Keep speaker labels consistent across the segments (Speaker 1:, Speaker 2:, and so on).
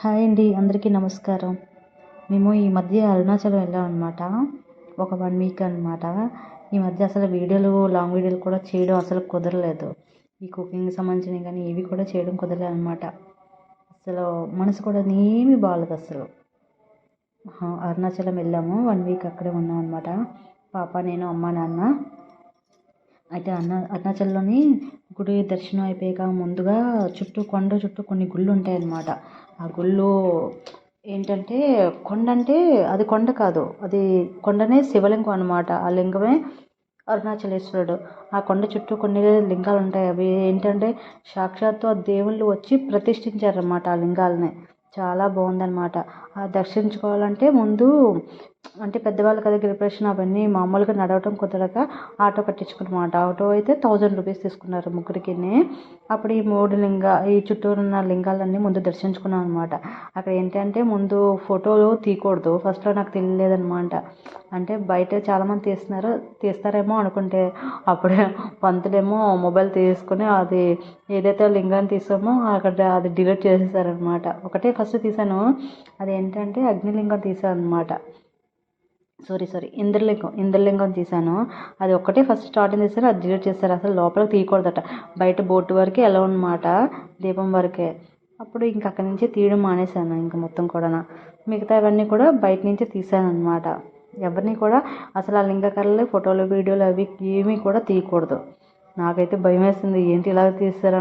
Speaker 1: Hi అండి అందరికీ నమస్కారం. మేము ఈ మధ్య అరుణాచలం వెళ్ళాం అనమాట ఒక వన్ వీక్ అనమాట ఈ మధ్య అసలు వీడియోలు లాంగ్ వీడియోలు కూడా చేయడం అసలు కుదరలేదు. ఈ కుకింగ్ సంబంధించినవి కానీ ఇవి కూడా చేయడం కుదరలేదు అనమాట అసలు మనసు కూడా ఏమీ బాగలేదు అసలు. అరుణాచలం వెళ్ళాము. వన్ వీక్ అక్కడే ఉన్నాం అనమాట పాప నేను అమ్మ నాన్న. అయితే అన్న అరుణాచల్లోని గుడి దర్శనం అయిపోయాక ముందుగా చుట్టూ కొండ చుట్టూ కొన్ని గుళ్ళు ఉంటాయన్నమాట. ఆ గుళ్ళు ఏంటంటే కొండ అంటే అది కొండ కాదు అది కొండనే శివలింగం అనమాట ఆ లింగమే అరుణాచలేశ్వరుడు. ఆ కొండ చుట్టూ కొన్ని లింగాలు ఉంటాయి. అవి ఏంటంటే సాక్షాత్తు ఆ దేవుళ్ళు వచ్చి ప్రతిష్ఠించారన్నమాట ఆ లింగాలని. చాలా బాగుందన్నమాట. ఆ దర్శించుకోవాలంటే ముందు అంటే పెద్దవాళ్ళ కదా గిరిప్రదక్షిణ అవన్నీ మామూలుగా నడవటం కుదరక ఆటో కట్టించుకున్నమాట. ఆటో అయితే థౌజండ్ రూపీస్ తీసుకున్నారు ముగ్గురికి అప్పుడు ఈ మూడు లింగ ఈ చుట్టూరు ఉన్న లింగాలన్నీ ముందు దర్శించుకున్నాం అనమాట అక్కడ ఏంటంటే ముందు ఫోటోలు తీయకూడదు. ఫస్ట్లో నాకు తెలియలేదనమాట అంటే బయట చాలామంది తీస్తున్నారు. తీస్తారేమో అనుకుంటే అప్పుడే పంతులేమో మొబైల్ తీసుకుని అది ఏదైతే లింగాన్ని తీసామో అక్కడ అది డిలీట్ చేసేసారనమాట ఒకటే ఫస్ట్ తీసాను. అది ఏంటంటే అగ్నిలింగం తీసాను అనమాట సారీ సారీ ఇంద్రలింగం ఇంద్రలింగం తీసాను అది ఒక్కటే ఫస్ట్ స్టార్టింగ్ తీసారు అది డిలీట్ చేస్తారు అసలు లోపలికి తీయకూడదట. బయట బోటు వరకే ఎలా అనమాట దీపం వరకే. అప్పుడు ఇంక అక్కడి నుంచి తీయడం మానేశాను ఇంక మొత్తం కూడా మిగతా అవన్నీ కూడా బయట నుంచి తీసాను అనమాట ఎవరిని కూడా అసలు ఆ లింగకర్రలు ఫోటోలు వీడియోలు అవి ఏమీ కూడా తీయకూడదు. నాకైతే భయం వేసింది ఏంటి ఇలా తీస్తారు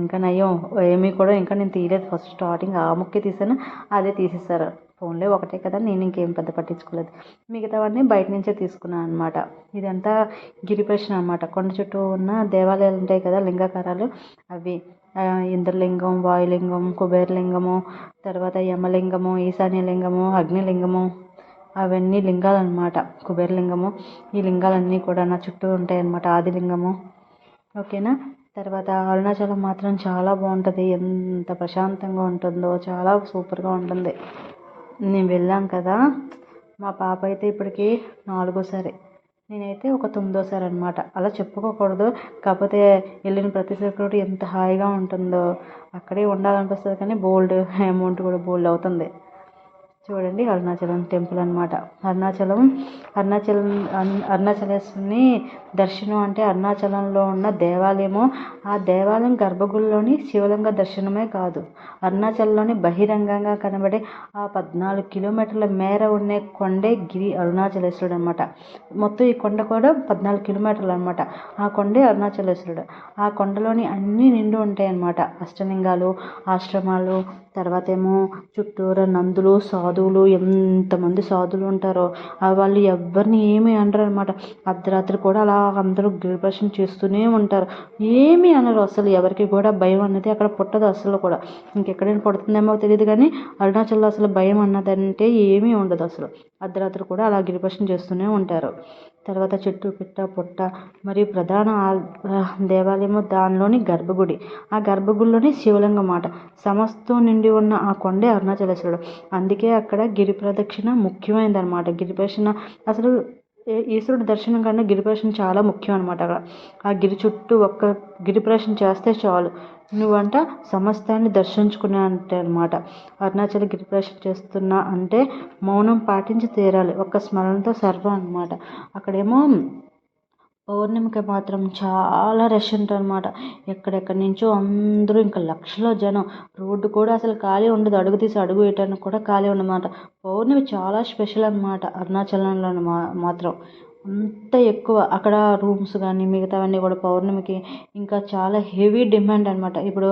Speaker 1: ఇంకా నయ్యం ఏమీ కూడా ఇంకా నేను తీయలేదు. ఫస్ట్ స్టార్టింగ్ ఆ ముక్కే తీసాను అదే తీసేసారు ఫోన్లే ఒకటే కదా నేను ఇంకేం పెద్ద పట్టించుకోలేదు. మిగతావన్నీ బయట నుంచే తీసుకున్నాను అనమాట ఇదంతా గిరిప్రశ్న అనమాట కొండ చుట్టూ ఉన్న దేవాలయాలు ఉంటాయి కదా లింగాకారాలు. అవి ఇంద్రలింగం వాయులింగం కుబేరలింగము తర్వాత యమలింగము ఈశాన్యలింగము అగ్నిలింగము. అవన్నీ లింగాలు అనమాట కుబేరలింగము. ఈ లింగాలన్నీ కూడా నా చుట్టూ ఉంటాయి అన్నమాట ఆదిలింగము. ఓకేనా? తర్వాత అరుణాచలం మాత్రం చాలా బాగుంటుంది. ఎంత ప్రశాంతంగా ఉంటుందో చాలా సూపర్గా ఉంటుంది. నేను వెళ్ళాం కదా మా పాప అయితే ఇప్పటికి నాలుగోసారి నేనైతే ఒక తొమ్మిదోసారి అనమాట అలా చెప్పుకోకూడదు. కాకపోతే వెళ్ళిన ప్రతిసారి సెక్యూరిటీ ఎంత హాయిగా ఉంటుందో అక్కడే ఉండాలనిపిస్తుంది కానీ బోల్డ్ అమౌంట్ కూడా బోల్డ్ అవుతుంది. చూడండి అరుణాచలం టెంపుల్ అనమాట అరుణాచలం అరుణాచలం అరుణాచలేశ్వరిని దర్శనం అంటే అరుణాచలంలో ఉన్న దేవాలయము. ఆ దేవాలయం గర్భగుడిలోని శివలింగ దర్శనమే కాదు. అరుణాచలంలోని బహిరంగంగా కనబడే ఆ పద్నాలుగు కిలోమీటర్ల మేర ఉండే కొండే గిరి అరుణాచలేశ్వరుడు అనమాట మొత్తం ఈ కొండ కూడా పద్నాలుగు కిలోమీటర్లు అనమాట ఆ కొండే అరుణాచలేశ్వరుడు. ఆ కొండలోని అన్నీ నిండు ఉంటాయి అన్నమాట అష్టలింగాలు ఆశ్రమాలు తర్వాత ఏమో చుట్టూరా నందులు సాధువులు ఎంతమంది సాధువులు ఉంటారో వాళ్ళు ఎవరిని ఏమీ అనరు అనమాట అర్ధరాత్రి కూడా అలా అందరూ గిరిప్రదక్షిణ చేస్తూనే ఉంటారు. ఏమీ అనరు అసలు ఎవరికి కూడా భయం అన్నది అక్కడ పుట్టదు అసలు కూడా. ఇంకెక్కడైనా పుడుతుందేమో తెలియదు కానీ అరుణాచల్లో అసలు భయం అన్నదంటే ఏమీ ఉండదు అసలు. అర్ధరాత్రి కూడా అలా గిరిప్రదక్షిణ చేస్తూనే ఉంటారు. తర్వాత చెట్టు పిట్ట పుట్ట మరియు ప్రధాన దేవాలయము దానిలోని గర్భగుడి. ఆ గర్భగుడిలోని శివలింగం మాట సమస్తం నిండి ఉన్న ఆ కొండే అరుణాచలేశ్వరుడు. అందుకే అక్కడ గిరి ప్రదక్షిణ ముఖ్యమైనది అనమాట గిరి ప్రదక్షిణ అసలు ఈశ్వరుడు దర్శనం కన్నా గిరి చాలా ముఖ్యం అనమాట అక్కడ. ఆ గిరి చుట్టూ ఒక్క గిరి చేస్తే చాలు. నువ్వంట సమస్తాన్ని దర్శించుకునే అంటే అనమాట అరుణాచల గిరి చేస్తున్నా అంటే మౌనం పాటించి తీరాలి. ఒక్క స్మరణతో సర్వం అనమాట అక్కడేమో పౌర్ణమికి మాత్రం చాలా రష్ ఉంటుంది అనమాట ఎక్కడెక్కడి నుంచో అందరూ ఇంకా లక్షలో జనం. రోడ్డు కూడా అసలు ఖాళీ ఉండదు. అడుగు తీసి అడుగు వేయటానికి కూడా ఖాళీ ఉండమాట పౌర్ణమి చాలా స్పెషల్ అనమాట అరుణాచలంలో మా మాత్రం. అంత ఎక్కువ. అక్కడ రూమ్స్ కానీ మిగతావన్నీ కూడా పౌర్ణమికి ఇంకా చాలా హెవీ డిమాండ్ అనమాట ఇప్పుడు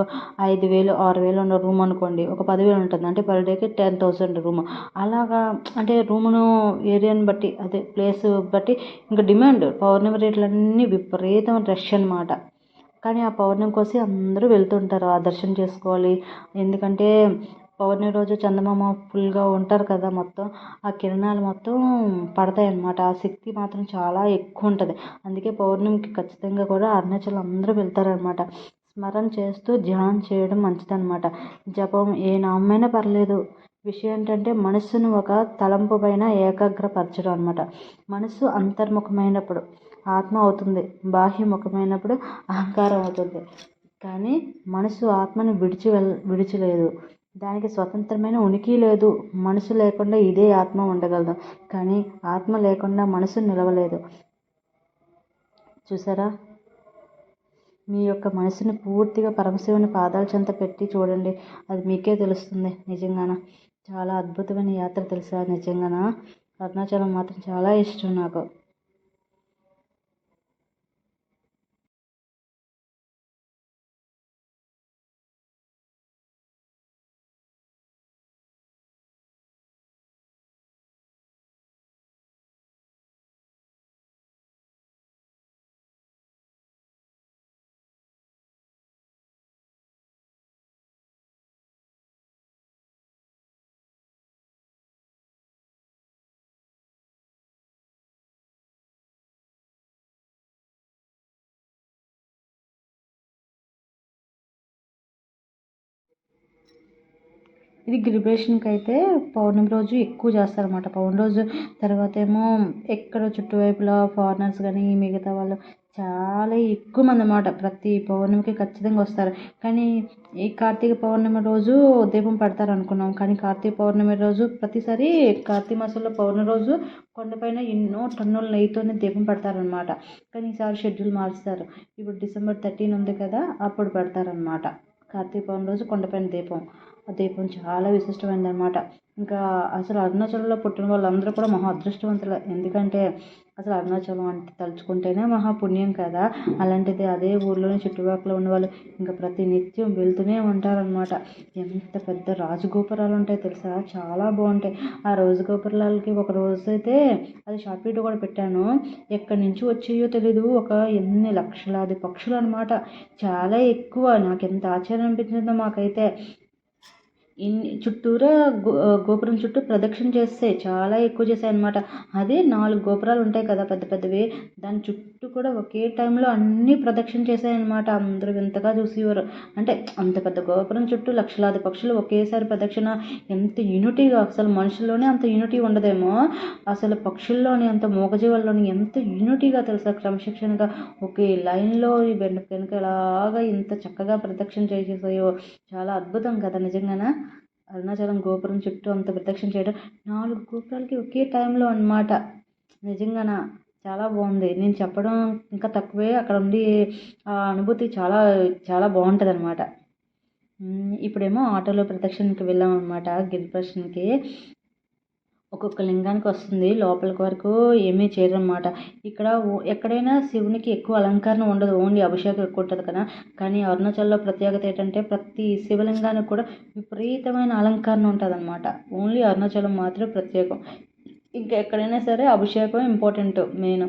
Speaker 1: ఐదు వేలు ఆరు వేలు ఉన్న రూమ్ అనుకోండి ఒక పదివేలు ఉంటుంది. అంటే పర్ డేకి టెన్ థౌసండ్ రూమ్. అలాగా అంటే రూమును ఏరియాని బట్టి అదే ప్లేస్ బట్టి ఇంకా డిమాండ్. పౌర్ణమి రేట్లన్నీ విపరీతం రష్ అనమాట కానీ ఆ పౌర్ణమి కోసం అందరూ వెళ్తుంటారు ఆ దర్శనం చేసుకోవాలి. ఎందుకంటే పౌర్ణమి రోజు చందమామ ఫుల్గా ఉంటారు కదా మొత్తం. ఆ కిరణాలు మొత్తం పడతాయి అన్నమాట. ఆ శక్తి మాత్రం చాలా ఎక్కువ ఉంటుంది. అందుకే పౌర్ణమికి ఖచ్చితంగా కూడా అరుణాచలం అందరూ వెళ్తారనమాట స్మరణ చేస్తూ ధ్యానం చేయడం మంచిదన్నమాట. జపం ఏ నామైనా పర్లేదు. విషయం ఏంటంటే మనస్సును ఒక తలంపు పైన ఏకాగ్రపరచడం అనమాట మనస్సు అంతర్ముఖమైనప్పుడు ఆత్మ అవుతుంది. బాహ్యముఖమైనప్పుడు అహంకారం అవుతుంది. కానీ మనసు ఆత్మని విడిచి వెల్ విడిచిలేదు దానికి స్వతంత్రమైన ఉనికి లేదు. మనసు లేకుండా ఇదే ఆత్మ ఉండగలదు. కానీ ఆత్మ లేకుండా మనసు నిలవలేదు. చూసారా? మీ యొక్క మనసుని పూర్తిగా పరమశివుని పాదాల చెంత పెట్టి చూడండి. అది మీకే తెలుస్తుంది నిజంగాన? చాలా అద్భుతమైన యాత్ర తెలుసా? నిజంగాన? అరుణాచలం మాత్రం చాలా ఇష్టం నాకు. ఇది గ్రిబ్రేషన్కి అయితే పౌర్ణమి రోజు ఎక్కువ చేస్తారన్నమాట. పౌర్ణమి రోజు తర్వాత ఏమో ఎక్కడ చుట్టువైపులా ఫారినర్స్ కానీ మిగతా వాళ్ళు చాలా ఎక్కువ మంది అన్నమాట. ప్రతి పౌర్ణమికి ఖచ్చితంగా వస్తారు. కానీ ఈ కార్తీక పౌర్ణమి రోజు దీపం పెడతారు అనుకున్నాం. కానీ కార్తీక పౌర్ణమి రోజు ప్రతిసారి కార్తీక మాసంలో పౌర్ణమి రోజు కొండపైన ఎన్నో టన్నుల నెయ్యితోనే దీపం పెడతారనమాట కానీ ఈసారి షెడ్యూల్ మార్చుతారు ఇప్పుడు డిసెంబర్ థర్టీన్ ఉంది కదా అప్పుడు పెడతారనమాట కార్తీక పౌర్ణమి రోజు కొండపైన దీపం. ఆ దీపం చాలా విశిష్టమైనది అనమాట ఇంకా అసలు అరుణాచలంలో పుట్టిన వాళ్ళందరూ కూడా మహా అదృష్టవంతులే. ఎందుకంటే అసలు అరుణాచలం అంటే తలుచుకుంటేనే మహా పుణ్యం కదా. అలాంటిది అదే ఊర్లోనే చుట్టుపక్కల ఉన్నవాళ్ళు ఇంకా ప్రతి నిత్యం వెళ్తూనే ఉంటారనమాట ఎంత పెద్ద రాజగోపురాలు ఉంటాయి తెలుసా? చాలా బాగుంటాయి. ఆ రాజగోపురాలకి ఒక రోజు అయితే అది షార్ట్ వీడియో కూడా పెట్టాను. ఎక్కడి నుంచి వచ్చాయో తెలీదు. ఒక ఎన్ని లక్షలాది పక్షులు అనమాట చాలా ఎక్కువ. నాకు ఎంత ఆశ్చర్యం అనిపించిందో మాకైతే. ఇన్ని చుట్టూరా గో గోపురం చుట్టూ ప్రదక్షిణ చేస్తాయి చాలా ఎక్కువ చేస్తాయి అనమాట అదే నాలుగు గోపురాలు ఉంటాయి కదా పెద్ద పెద్దవి. దాని చుట్టూ చుట్టూ కూడా ఒకే టైంలో అన్నీ ప్రదక్షిణ చేశాయన్నమాట. అనమాట అందరూ వింతగా చూసేవారు. అంటే అంత పెద్ద గోపురం చుట్టూ లక్షలాది పక్షులు ఒకేసారి ప్రదక్షిణ. ఎంత యూనిటీగా అసలు మనుషుల్లోనే అంత యూనిటీ ఉండదేమో. అసలు పక్షుల్లోని అంత మూగజీవుల్లోని ఎంత యూనిటీగా తెలుసా క్రమశిక్షణగా. ఒకే లైన్లో ఈ వెనుక వెనుక ఎలాగా ఇంత చక్కగా ప్రదక్షిణ చేసేసాయో. చాలా అద్భుతం కదా నిజంగానే? అరుణాచలం గోపురం చుట్టూ అంత ప్రదక్షిణ చేయడం. నాలుగు గోపురాలకి ఒకే టైంలో అనమాట నిజంగానా? చాలా బాగుంది. నేను చెప్పడం ఇంకా తక్కువే. అక్కడ ఉండి ఆ అనుభూతి చాలా చాలా బాగుంటుంది అనమాట ఇప్పుడేమో ఆటోలో ప్రదక్షిణకి వెళ్ళాం అనమాట గిరిప్రదక్షిణకి ఒక్కొక్క లింగానికి వస్తుంది. లోపలికి వరకు ఏమీ చేయరన్నమాట. ఇక్కడ ఎక్కడైనా శివునికి ఎక్కువ అలంకరణ ఉండదు. ఓన్లీ అభిషేకం ఎక్కువ ఉంటుంది కదా. కానీ అరుణాచల్లో ప్రత్యేకత ఏంటంటే ప్రతి శివలింగానికి కూడా విపరీతమైన అలంకరణ ఉంటుంది అనమాట ఓన్లీ అరుణాచలం మాత్రమే ప్రత్యేకం. ఇంకా ఎక్కడైనా సరే అభిషేకం ఇంపార్టెంట్ మెయిన్.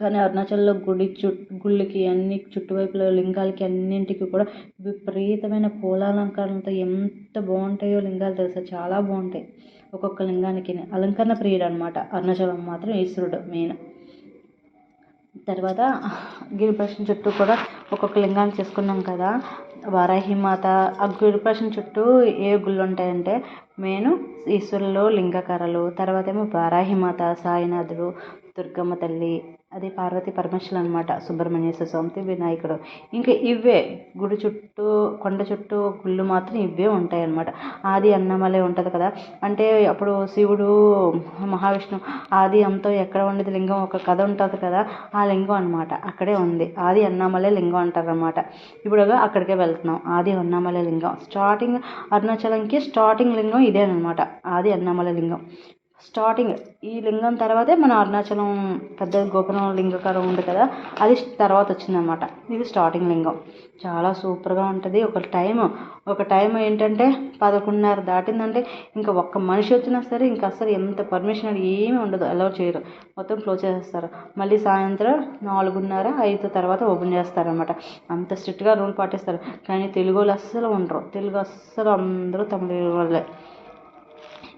Speaker 1: కానీ అరుణాచల్లో గుడి చుట్టూ గుళ్ళకి అన్ని చుట్టువైపుల లింగాలకి అన్నింటికి కూడా విపరీతమైన పూలాలంకరణతో ఎంత బాగుంటాయో లింగాలు తెలుసా? చాలా బాగుంటాయి. ఒక్కొక్క లింగానికి అలంకరణ ప్రియుడు అనమాట అరుణాచలం మాత్రం ఈశ్వరుడు మెయిన్. తర్వాత గిరిప్రదక్షిణ చుట్టూ కూడా ఒక్కొక్క లింగాన్ని చేసుకున్నాం కదా. వారాహిమాత ఆ గురుప్రశ్న చుట్టూ ఏ గుళ్ళు ఉంటాయంటే మెయిన్ ఈశ్వరులు లింగకరలు తర్వాత ఏమో వారాహిమాత సాయినాథుడు దుర్గమ్మ తల్లి అది పార్వతీ పరమేశ్వరులు అనమాట సుబ్రహ్మణ్యేశ్వర స్వామి వినాయకుడు ఇంకా ఇవే గుడి చుట్టూ కొండ చుట్టూ గుళ్ళు మాత్రం ఇవే ఉంటాయి అనమాట ఆది అన్నమలై ఉంటుంది కదా. అంటే అప్పుడు శివుడు మహావిష్ణు ఆది అంతో ఎక్కడ ఉండేది? లింగం ఒక కథ ఉంటుంది కదా. ఆ లింగం అనమాట అక్కడే ఉంది. ఆది అన్నామలై లింగం అంటారనమాట ఇప్పుడు అక్కడికే వెళ్తున్నాం. ఆది అన్నామలై లింగం. స్టార్టింగ్ అరుణాచలంకి స్టార్టింగ్ లింగం ఇదేనమాట ఆది అన్నామలై లింగం. స్టార్టింగ్ ఈ లింగం తర్వాతే మన అరుణాచలం పెద్ద గోపురం లింగకారం ఉంది కదా అది తర్వాత వచ్చిందనమాట ఇది స్టార్టింగ్ లింగం. చాలా సూపర్గా ఉంటుంది. ఒక టైం ఒక టైం ఏంటంటే పదకొండున్నర దాటిందంటే ఇంకా ఒక్క మనిషి వచ్చినా సరే ఇంకా అసలు ఎంత పర్మిషన్ అది ఏమీ ఉండదు. అలౌ చేయరు. మొత్తం క్లోజ్ చేసేస్తారు. మళ్ళీ సాయంత్రం నాలుగున్నర ఐదు తర్వాత ఓపెన్ చేస్తారనమాట అంత స్ట్రిక్ట్గా రూల్ పాటిస్తారు. కానీ తెలుగు వాళ్ళు అస్సలు ఉండరు. తెలుగు అస్సలు అందరూ తమిళ వాళ్ళే.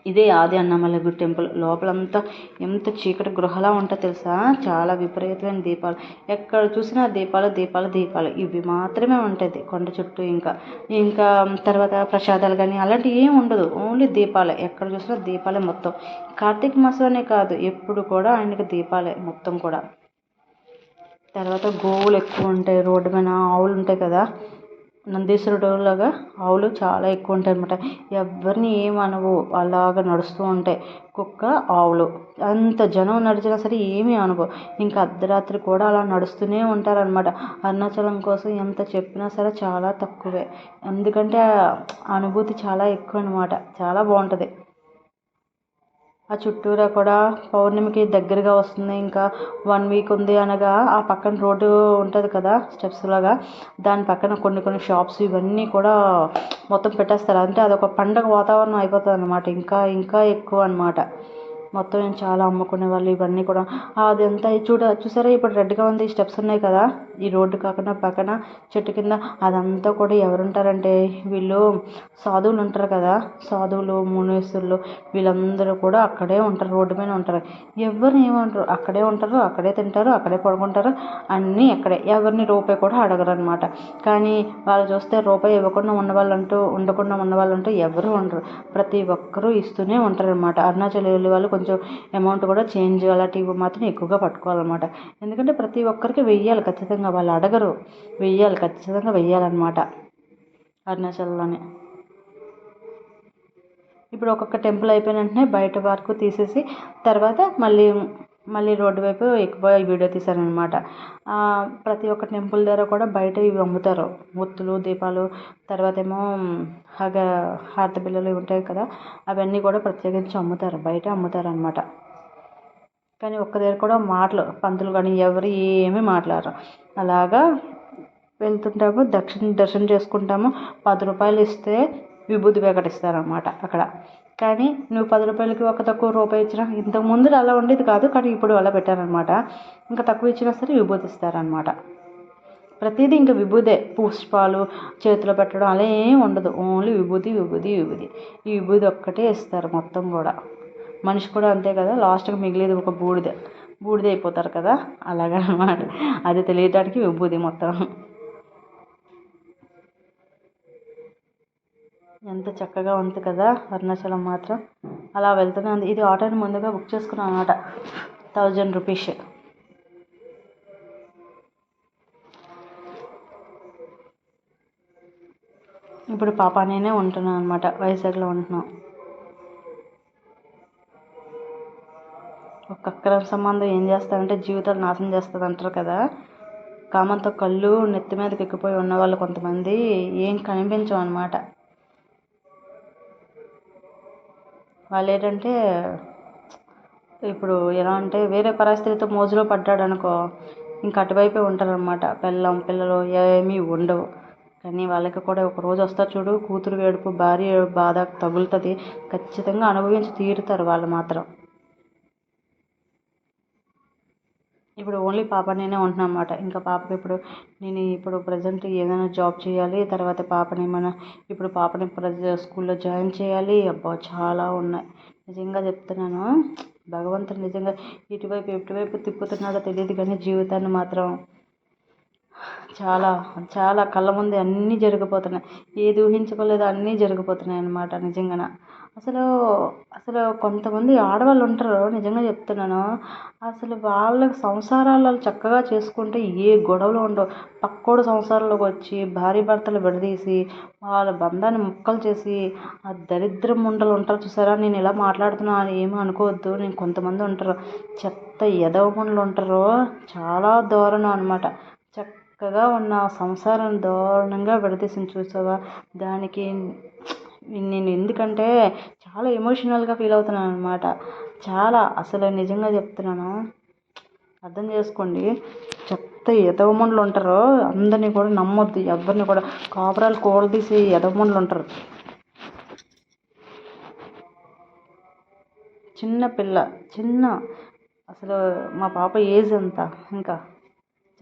Speaker 1: ఇదే ఆది అన్నమలై టెంపుల్. లోపలంతా ఎంత చీకటి గృహలా ఉంటుందో తెలుసా? చాలా విపరీతమైన దీపాలు. ఎక్కడ చూసినా దీపాలు దీపాలు దీపాలు. ఇవి మాత్రమే ఉంటుంది కొండ చుట్టూ ఇంకా. ఇంకా తర్వాత ప్రసాదాలు కానీ అలాంటివి ఏమి ఉండదు. ఓన్లీ దీపాలే. ఎక్కడ చూసినా దీపాలే మొత్తం. కార్తీక మాసంలోనే కాదు ఎప్పుడు కూడా ఆయనకి దీపాలే మొత్తం కూడా. తర్వాత గోవులు ఎక్కువ ఉంటాయి. రోడ్డు మీద ఆవులు ఉంటాయి కదా. నందీశ్వరుడు లాగా ఆవులు చాలా ఎక్కువ ఉంటాయి అనమాట ఎవరిని ఏమనవు అలాగ నడుస్తూ ఉంటాయి. కుక్క ఆవులు. అంత జనం నడిచినా సరే ఏమీ అనవు. ఇంకా అర్ధరాత్రి కూడా అలా నడుస్తూనే ఉంటారనమాట అరుణాచలం కోసం ఎంత చెప్పినా సరే చాలా తక్కువే. ఎందుకంటే ఆ అనుభూతి చాలా ఎక్కువ అనమాట చాలా బాగుంటుంది. ఆ చుట్టూరా కూడా పౌర్ణమికి దగ్గరగా వస్తుంది. ఇంకా వన్ వీక్ ఉంది అనగా ఆ పక్కన రోడ్డు ఉంటుంది కదా స్టెప్స్ లాగా. దాని పక్కన కొన్ని కొన్ని షాప్స్ ఇవన్నీ కూడా మొత్తం పెట్టేస్తారు. అంటే అదొక పండగ వాతావరణం అయిపోతుంది అనమాట ఇంకా ఇంకా ఎక్కువ అనమాట మొత్తం నేను చాలా అమ్ముకునే వాళ్ళు ఇవన్నీ కూడా. అదంతా చూడ చూసారా? ఇప్పుడు రెడ్గా ఉంది స్టెప్స్ ఉన్నాయి కదా. ఈ రోడ్డు కాకుండా పక్కన చెట్టు కింద అదంతా కూడా ఎవరుంటారంటే వీళ్ళు సాధువులు ఉంటారు కదా. సాధువులు మునేశ్వరులు వీళ్ళందరూ కూడా అక్కడే ఉంటారు రోడ్డు మీద ఉంటారు. ఎవరిని ఏమంటారు? అక్కడే ఉంటారు అక్కడే తింటారు అక్కడే పడుకుంటారు అన్నీ అక్కడే. ఎవరిని రూపాయి కూడా అడగరు అనమాట కానీ వాళ్ళు చూస్తే రూపాయి ఇవ్వకుండా ఉన్న వాళ్ళంటూ ఉండకుండా ఉన్న వాళ్ళంటూ ఎవరు ఉండరు. ప్రతి ఒక్కరూ ఇస్తూనే ఉంటారు అనమాట అరుణాచల్ వాళ్ళు కొంచెం కొంచెం అమౌంట్ కూడా చేంజ్ అలాంటివి మాత్రం ఎక్కువగా పట్టుకోవాలన్నమాట. ఎందుకంటే ప్రతి ఒక్కరికి వెయ్యాలి ఖచ్చితంగా వాళ్ళు అడగరు. వెయ్యాలి ఖచ్చితంగా వెయ్యాలన్నమాట అరుణాచల్లోనే. ఇప్పుడు ఒక్కొక్క టెంపుల్ అయిపోయిన వెంటనే బయట వరకు తీసేసి తర్వాత మళ్ళీ మళ్ళీ రోడ్డు వైపు ఎక్కువ వీడియో తీశారనమాట ప్రతి ఒక్క టెంపుల్ దగ్గర కూడా బయట ఇవి అమ్ముతారు. ఒత్తులు దీపాలు తర్వాత ఏమో హగ హారతి బిళ్ళలు ఇవి ఉంటాయి కదా అవన్నీ కూడా ప్రత్యేకించి అమ్ముతారు. బయట అమ్ముతారు అనమాట కానీ ఒక్క దగ్గర కూడా మాటలు పంతులు కానీ ఎవరు ఏమీ మాట్లాడరు. అలాగా వెళ్తుంటాము దక్షిణ దర్శనం చేసుకుంటాము. పది రూపాయలు ఇస్తే విభూతి ప్యాకెట్ ఇస్తారనమాట అక్కడ. కానీ నువ్వు పది రూపాయలకి ఒక తక్కువ రూపాయి ఇచ్చినా ఇంతకు ముందు అలా ఉండేది కాదు కానీ ఇప్పుడు అలా పెట్టారనమాట ఇంకా తక్కువ ఇచ్చినా సరే విభూతిస్తారనమాట ప్రతిదీ ఇంకా విభూదే పుష్పాలు చేతిలో పెట్టడం అలా ఏం ఉండదు. ఓన్లీ విభూతి విభూతి విభూతి. ఈ విభూతి ఒక్కటే ఇస్తారు మొత్తం కూడా. మనిషి కూడా అంతే కదా లాస్ట్కి మిగిలేదు ఒక బూడిద. బూడిద అయిపోతారు కదా అలాగనమాట. అది తెలియటానికి విభూతి మొత్తం. ఎంత చక్కగా ఉంది కదా అరుణాచలం మాత్రం. అలా వెళ్తూనే ఉంది. ఇది ఆటోని ముందుగా బుక్ చేసుకున్నాను అనమాట. Thousand rupees. ఇప్పుడు పాప నేనే ఉంటున్నాను అనమాట. వైజాగ్లో ఉంటున్నాం. ఒక అక్రమ సంబంధం ఏం చేస్తారంటే జీవితాలు నాశనం చేస్తుంది అంటారు కదా. కామంతో కళ్ళు నెత్తి మీదకి ఎక్కిపోయి ఉన్న వాళ్ళు కొంతమంది ఏం కనిపించవు అనమాట. వాళ్ళు ఏంటంటే ఇప్పుడు ఎలా అంటే వేరే పరిస్థితితో మోజులో పడ్డాడు అనుకో ఇంక అటువైపే ఉంటారనమాట పెళ్ళం పిల్లలు ఏమీ ఉండవు. కానీ వాళ్ళకి కూడా ఒక రోజు వస్తారు చూడు కూతురు ఏడుపు భార్య బాధ తగులుతుంది. ఖచ్చితంగా అనుభవించి తీరుతారు వాళ్ళు మాత్రం. ఇప్పుడు ఓన్లీ పాప నేనే ఉంటున్నాను అనమాట ఇంకా పాపకి ఇప్పుడు నేను ఇప్పుడు ప్రజెంట్ ఏదైనా జాబ్ చేయాలి తర్వాత పాపని మన ఇప్పుడు పాపని ప్రజ స్కూల్లో జాయిన్ చేయాలి. అబ్బా చాలా ఉన్నాయి. నిజంగా చెప్తున్నాను. భగవంతుడు నిజంగా ఇటువైపు ఎటువైపు తిప్పుతున్నాడో తెలియదు కానీ జీవితాన్ని మాత్రం చాలా చాలా కళ్ళ ముందే అన్నీ జరిగిపోతున్నాయి. ఏది ఊహించుకోలేదో అన్నీ జరిగిపోతున్నాయి అన్నమాట నిజంగా అసలు అసలు కొంతమంది ఆడవాళ్ళు ఉంటారు నిజంగా చెప్తున్నాను. అసలు వాళ్ళ సంసారాలు చక్కగా చేసుకుంటే ఏ గొడవలు ఉండవు. పక్కోడు సంసారంలోకి వచ్చి భార్య భర్తలు విడదీసి వాళ్ళ బంధాన్ని ముక్కలు చేసి ఆ దరిద్ర ముండలు ఉంటారు చూసారా? నేను ఇలా మాట్లాడుతున్నా అని ఏమీ అనుకోవద్దు. నేను కొంతమంది ఉంటారు. చెత్త ఎదవ ముండలు ఉంటారు. చాలా దారుణం అనమాట చక్కగా ఉన్న సంసారం దారుణంగా విడదీసింది చూసావా? దానికి నేను ఎందుకంటే చాలా ఎమోషనల్గా ఫీల్ అవుతున్నాను అనమాట చాలా అసలు నిజంగా చెప్తున్నాను. అర్థం చేసుకోండి. చెత్త ఎదవమనులు ఉంటారు అందరినీ కూడా నమ్మొద్దు. ఎవరిని కూడా కాపురాలు కోళ్ళ తీసి ఎదవమండ్లు ఉంటారు. చిన్న పిల్ల చిన్న అసలు మా పాప ఏజ్ ఎంత? ఇంకా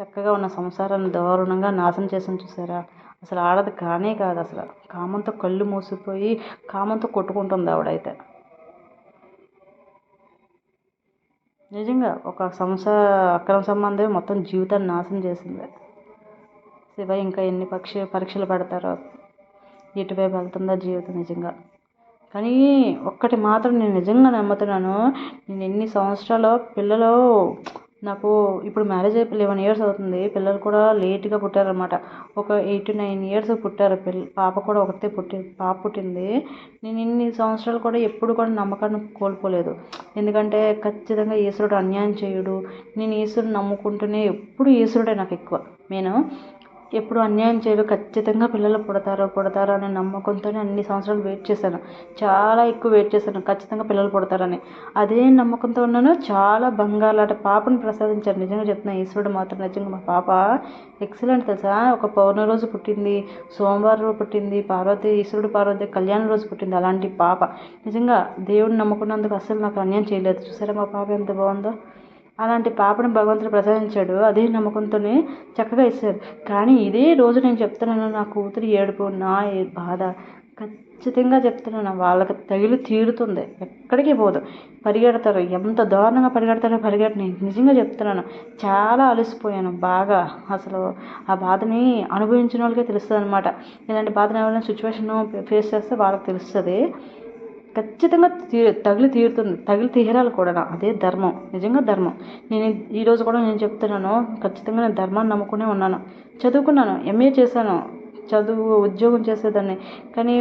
Speaker 1: చక్కగా ఉన్న సంసారాన్ని దారుణంగా నాశనం చేసాను చూసారా? అసలు ఆడది కానే కాదు అసలు. కామంతో కళ్ళు మూసిపోయి కామంతో కొట్టుకుంటుంది ఆవిడైతే. నిజంగా ఒక సంసార అక్రమ సంబంధం మొత్తం జీవితాన్ని నాశనం చేసింది. శివ ఇంకా ఎన్ని పక్ష పరీక్షలు పెడతారో ఎటువైపు వెళ్తుందో జీవితం నిజంగా. కానీ ఒక్కటి మాత్రం నేను నిజంగా నమ్ముతున్నాను నేను ఎన్ని సంవత్సరాలు పిల్లలు నాకు ఇప్పుడు మ్యారేజ్ అయిపోయి లెవెన్ ఇయర్స్ అవుతుంది. పిల్లలు కూడా లేట్గా పుట్టారనమాట ఒక ఎయిట్ టు నైన్ ఇయర్స్ పుట్టారు. పిల్ల పాప కూడా ఒకటే పుట్టి పాప పుట్టింది. నేను ఇన్ని సంవత్సరాలు కూడా ఎప్పుడు కూడా నమ్మకాన్ని కోల్పోలేదు. ఎందుకంటే ఖచ్చితంగా ఈశ్వరుడు అన్యాయం చేయడు. నేను ఈశ్వరుడు నమ్ముకుంటూనే ఎప్పుడు ఈశ్వరుడే నాకు ఎక్కువ. నేను ఎప్పుడు అన్యాయం చేయరు ఖచ్చితంగా పిల్లలు పుడతారు పుడతారు అనే నమ్మకంతోనే అన్ని సంవత్సరాలు వెయిట్ చేశాను. చాలా ఎక్కువ వెయిట్ చేశాను ఖచ్చితంగా పిల్లలు పుడతారని. అదే నమ్మకంతో ఉన్నాను చాలా బంగాళాట పాపను ప్రసాదించారు. నిజంగా చెప్తున్నా ఈశ్వరుడు మాత్రం నిజంగా మా పాప ఎక్సలెంట్ తెలుసా? ఒక పౌర్ణ రోజు పుట్టింది సోమవారం రోజు పుట్టింది పార్వతి ఈశ్వరుడు పార్వతి కళ్యాణం రోజు పుట్టింది అలాంటి పాప. నిజంగా దేవుడిని నమ్ముకున్నందుకు అసలు నాకు అన్యాయం చేయలేదు. చూసారా మా పాప ఎంత బాగుందో? అలాంటి పాపను భగవంతుడు ప్రసాదించాడు. అదే నమ్మకంతోనే చక్కగా ఇస్తారు కానీ ఇదే రోజు నేను చెప్తున్నాను నా కూతురు ఏడుపు నా బాధ ఖచ్చితంగా చెప్తున్నాను. వాళ్ళకి తగిలి తీరుతుంది. ఎక్కడికి పోదు. పరిగెడతారు. ఎంత దారుణంగా పరిగెడతారో పరిగెట్టని నిజంగా చెప్తున్నాను. చాలా అలసిపోయాను. బాగా అసలు ఆ బాధని అనుభవించిన వాళ్ళకే తెలుస్తుంది అనమాట ఇలాంటి బాధను ఎవరైనా సిచ్యువేషన్ ఫేస్ చేస్తే వాళ్ళకి తెలుస్తుంది. ఖచ్చితంగా తీ తగిలి తీరుతుంది తగిలి తీరాలి కూడా అదే ధర్మం నిజంగా ధర్మం. నేను ఈరోజు కూడా నేను చెప్తున్నాను ఖచ్చితంగా నేను ధర్మాన్ని నమ్ముకునే ఉన్నాను. చదువుకున్నాను ఎంఏ చేశాను. చదువు ఉద్యోగం చేసేదాన్ని. కానీ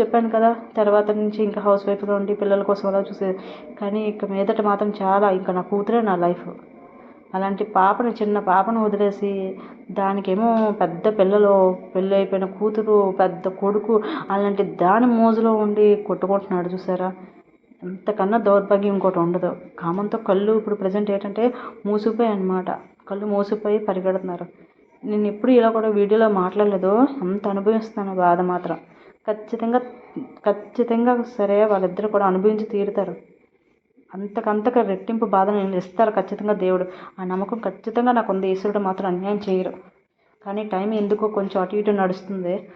Speaker 1: చెప్పాను కదా తర్వాత నుంచి ఇంకా హౌస్ వైఫ్గా ఉండి పిల్లల కోసం అలా చూసేది. కానీ ఇక మీదట మాత్రం చాలా ఇంకా నా కూతురే నా లైఫ్ అలాంటి పాపని చిన్న పాపను వదిలేసి దానికేమో పెద్ద పిల్లలు పెళ్ళి అయిపోయిన కూతురు పెద్ద కొడుకు అలాంటి దాని మోజులో ఉండి కొట్టుకుంటున్నాడు చూసారా? అంతకన్నా దౌర్భాగ్యం ఇంకోటి ఉండదు. కామంతో కళ్ళు ఇప్పుడు ప్రజెంట్ ఏంటంటే మూసిపోయి అనమాట కళ్ళు మూసిపోయి పరిగెడుతున్నారు. నేను ఎప్పుడు ఇలా కూడా వీడియోలో మాట్లాడలేదు. అంత అనుభవిస్తున్నాను బాధ మాత్రం. ఖచ్చితంగా ఖచ్చితంగా సరే వాళ్ళిద్దరు కూడా అనుభవించి తీరుతారు. అంతకంతకు రెట్టింపు బాధను నేను ఇస్తారు ఖచ్చితంగా దేవుడు. ఆ నమ్మకం ఖచ్చితంగా నాకు ఉంది. ఈశ్వరుడు మాత్రం అన్యాయం చేయరు. కానీ టైం ఎందుకో కొంచెం అటు ఇటు నడుస్తుంది.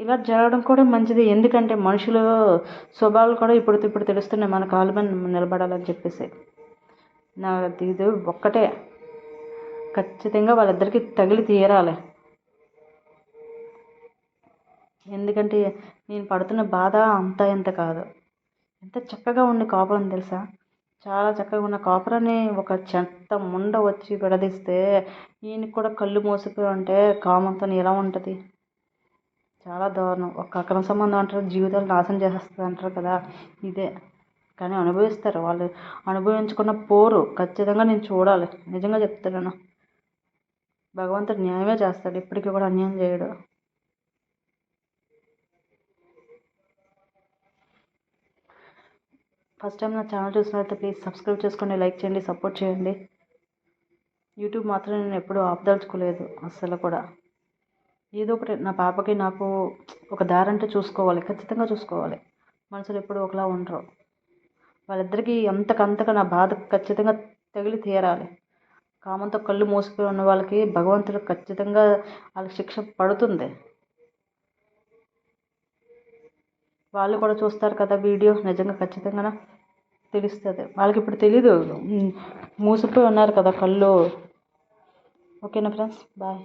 Speaker 1: ఇలా జరగడం కూడా మంచిది. ఎందుకంటే మనుషుల స్వభావాలు కూడా ఇప్పుడు ఇప్పుడు తెలుస్తున్నాయి. మన కాలు మీద నిలబడాలని చెప్పేసి. నా ఇది ఒక్కటే. ఖచ్చితంగా వాళ్ళిద్దరికి తగిలి తీరాలి. ఎందుకంటే నేను పడుతున్న బాధ అంతా ఎంత కాదు. ఎంత చక్కగా ఉండే కాపురం తెలుసా? చాలా చక్కగా ఉన్న కాపురాన్ని ఒక చెత్త ముండ వచ్చి విడదీస్తే ఈయనకి కూడా కళ్ళు మూసిపోయి ఉంటే కామంతో ఎలా ఉంటుంది? చాలా దారుణం. ఒక అక్రమ సంబంధం అంటారు జీవితాలు నాశనం చేసేస్తుంది అంటారు కదా ఇదే. కానీ అనుభవిస్తారు వాళ్ళు. అనుభవించుకున్న పోరు ఖచ్చితంగా నేను చూడాలి. నిజంగా చెప్తున్నాను. భగవంతుడు న్యాయమే చేస్తాడు. ఇప్పటికీ కూడా అన్యాయం చేయడు. ఫస్ట్ టైం నా ఛానల్ చూసినట్లయితే ప్లీజ్ సబ్స్క్రైబ్ చేసుకోండి లైక్ చేయండి సపోర్ట్ చేయండి. యూట్యూబ్ మాత్రం నేను ఎప్పుడూ ఆపదలుచుకోలేదు అస్సలు కూడా. ఏదో ఒకటి నా పాపకి నాకు ఒక దారంటే చూసుకోవాలి ఖచ్చితంగా చూసుకోవాలి. మనుషులు ఎప్పుడు ఒకలా ఉండరు. వాళ్ళిద్దరికీ అంతకంతగా నా బాధ ఖచ్చితంగా తగిలి తీరాలి. కామంతో కళ్ళు మూసిపోయి ఉన్న వాళ్ళకి భగవంతుడు ఖచ్చితంగా వాళ్ళకి శిక్ష పడుతుంది. వాళ్ళు కూడా చూస్తారు కదా వీడియో నిజంగా ఖచ్చితంగా తెలుస్తుంది. వాళ్ళకి ఇప్పుడు తెలీదు మూసిపోయి ఉన్నారు కదా కళ్ళు. ఓకేనా ఫ్రెండ్స్? బాయ్.